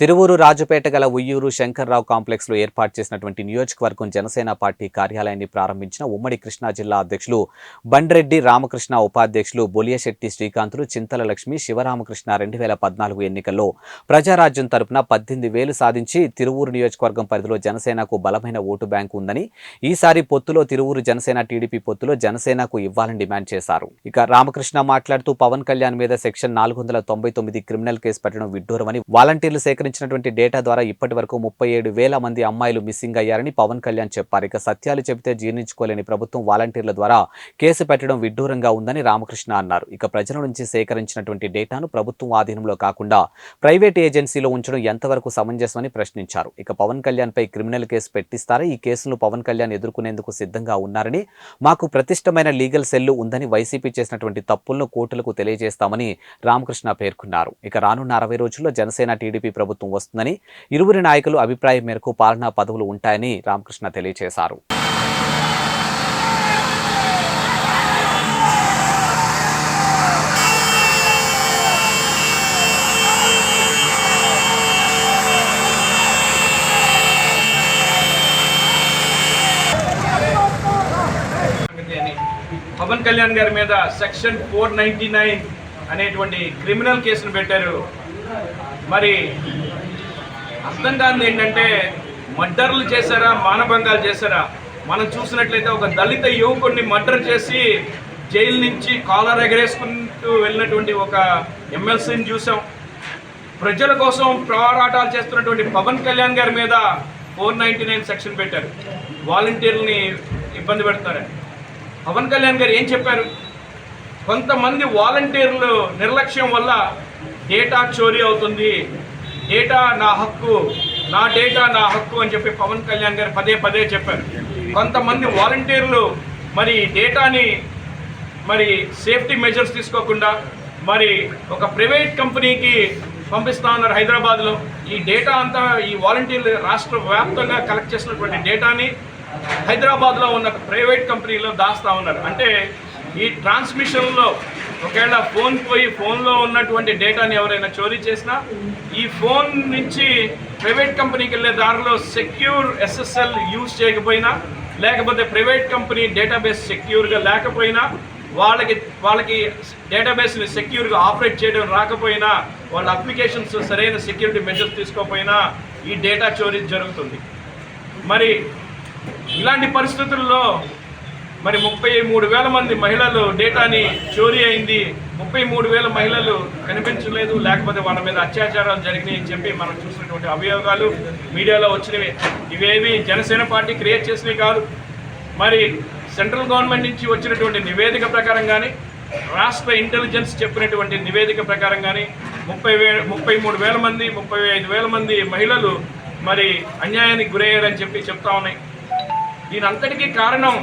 తిరువూరు రాజుపేట గల ఉయ్యూరు శంకర్రావు కాంప్లెక్స్లో ఏర్పాటు చేసినటువంటి నియోజకవర్గం జనసేన పార్టీ కార్యాలయాన్ని ప్రారంభించిన ఉమ్మడి కృష్ణా జిల్లా అధ్యక్షులు బండ్రెడ్డి రామకృష్ణ ఉపాధ్యక్షులు బొలియశెట్టి శ్రీకాంతులు చింతల లక్ష్మి శివరామకృష్ణ రెండు వేల పద్నాలుగు ఎన్నికల్లో ప్రజారాజ్యం తరపున పద్దెనిమిది వేలు సాధించి తిరువూరు నియోజకవర్గం పరిధిలో జనసేనకు బలమైన ఓటు బ్యాంకు ఉందని ఈసారి పొత్తులో తిరువూరు జనసేన టీడీపీ పొత్తులో జనసేనకు ఇవ్వాలని డిమాండ్ చేశారు. ఇక రామకృష్ణ మాట్లాడుతూ పవన్ కళ్యాణ్ మీద సెక్షన్ నాలుగు వందల తొంభై తొమ్మిది క్రిమినల్ కేసు పెట్టడం విడ్డూరమని వాలంటీర్లు సేకరించినటువంటి డేటా ద్వారా ఇప్పటి వరకు ముప్పై ఏడు వేల మంది అమ్మాయిలు మిస్సింగ్ అయ్యారని పవన్ కళ్యాణ్ చెప్పారు. ఇక సత్యాలు చెబితే జీర్ణించుకోలేని ప్రభుత్వం వాలంటీర్ల ద్వారా కేసు పెట్టడం విడ్డూరంగా ఉందని రామకృష్ణ అన్నారు. ఇక ప్రజల నుంచి సేకరించినటువంటి డేటాను ప్రభుత్వం ఆధీనంలో కాకుండా ప్రైవేట్ ఏజెన్సీలో ఉంచడం ఎంతవరకు సమంజసమని ప్రశ్నించారు. ఇక పవన్ కళ్యాణ్ పై క్రిమినల్ కేసు పెట్టిస్తారా? ఈ కేసును పవన్ కళ్యాణ్ ఎదుర్కొనేందుకు సిద్ధంగా ఉన్నారని మాకు ప్రతిష్టమైన లీగల్ సెల్లు ఉందని వైసీపీ చేసినటువంటి తప్పులను కోర్టులకు తెలియజేస్తామని రామకృష్ణ పేర్కొన్నారు. ఇక రానున్న అరవై రోజుల్లో జనసేన టీడీపీ ప్రభుత్వం వస్తుందని ఇరువురి నాయకులు అభిప్రాయం మేరకు పాలనా పదవులు ఉంటాయని రామకృష్ణ తెలియజేశారు పవన్ కళ్యాణ్ గారి మీద సెక్షన్ ఫోర్ నైన్టీ నైన్ అనేటువంటి క్రిమినల్ కేసును పెట్టారు. మరి అర్థం కానిది ఏంటంటే మర్డర్లు చేశారా మానభంగాలు చేశారా? మనం చూసినట్లయితే ఒక దళిత యువకుడిని మర్డర్ చేసి జైలు నుంచి కాలర్ ఎగరేసుకుంటూ వెళ్ళినటువంటి ఒక ఎమ్మెల్సీని చూసాం ప్రజల కోసం పోరాటాలు చేస్తున్నటువంటి పవన్ కళ్యాణ్ గారి మీద ఫోర్ నైంటీ నైన్ సెక్షన్ పెట్టారు. వాలంటీర్లని ఇబ్బంది పెడతారని. పవన్ కళ్యాణ్ గారు ఏం చెప్పారు? కొంతమంది వాలంటీర్లు నిర్లక్ష్యం వల్ల డేటా చోరీ అవుతుంది. డేటా నా హక్కు నా డేటా నా హక్కు అని చెప్పి పవన్ కళ్యాణ్ గారు పదే పదే చెప్పారు. కొంతమంది వాలంటీర్లు మరి డేటాని మరి సేఫ్టీ మెజర్స్ తీసుకోకుండా మరి ఒక ప్రైవేట్ కంపెనీకి పంపిస్తా ఉన్నారు హైదరాబాద్లో. ఈ డేటా అంతా ఈ వాలంటీర్లు రాష్ట్ర వ్యాప్తంగా కలెక్ట్ చేసినటువంటి డేటాని హైదరాబాద్లో ఉన్న ప్రైవేట్ కంపెనీలో దాస్తా ఉన్నారు. అంటే ఈ ట్రాన్స్మిషన్లో ఒకవేళ ఫోన్ పోయి ఫోన్లో ఉన్నటువంటి డేటాని ఎవరైనా చోరీ చేసినా ఈ ఫోన్ నుంచి ప్రైవేట్ కంపెనీకి వెళ్ళే దారిలో సెక్యూర్ ఎస్ఎస్ఎల్ యూజ్ చేయకపోయినా లేకపోతే ప్రైవేట్ కంపెనీ డేటాబేస్ సెక్యూర్గా లేకపోయినా వాళ్ళకి వాళ్ళకి డేటాబేస్ని సెక్యూర్గా ఆపరేట్ చేయడం రాకపోయినా వాళ్ళ అప్లికేషన్స్ సరైన సెక్యూరిటీ మెజర్స్ తీసుకోకపోయినా ఈ డేటా చోరీ జరుగుతుంది. మరి ఇలాంటి పరిస్థితుల్లో మరి ముప్పై మూడు వేల మంది మహిళలు డేటాని చోరీ అయింది. ముప్పై మూడు వేల మహిళలు కనిపించలేదు. లేకపోతే వాళ్ళ మీద అత్యాచారాలు జరిగినాయి అని చెప్పి మనం చూసినటువంటి అభియోగాలు మీడియాలో వచ్చినవి. ఇవేవి జనసేన పార్టీ క్రియేట్ చేసినవి కాదు. మరి సెంట్రల్ గవర్నమెంట్ నుంచి వచ్చినటువంటి నివేదిక ప్రకారం కానీ రాష్ట్ర ఇంటెలిజెన్స్ చెప్పినటువంటి నివేదిక ప్రకారం కానీ ముప్పై వే ముప్పై మూడు వేల మంది ముప్పై ఐదు వేల మంది మహిళలు మరి అన్యాయానికి గురయ్యారని చెప్పి చెప్తా ఉన్నాయి. దీనంతటికీ కారణం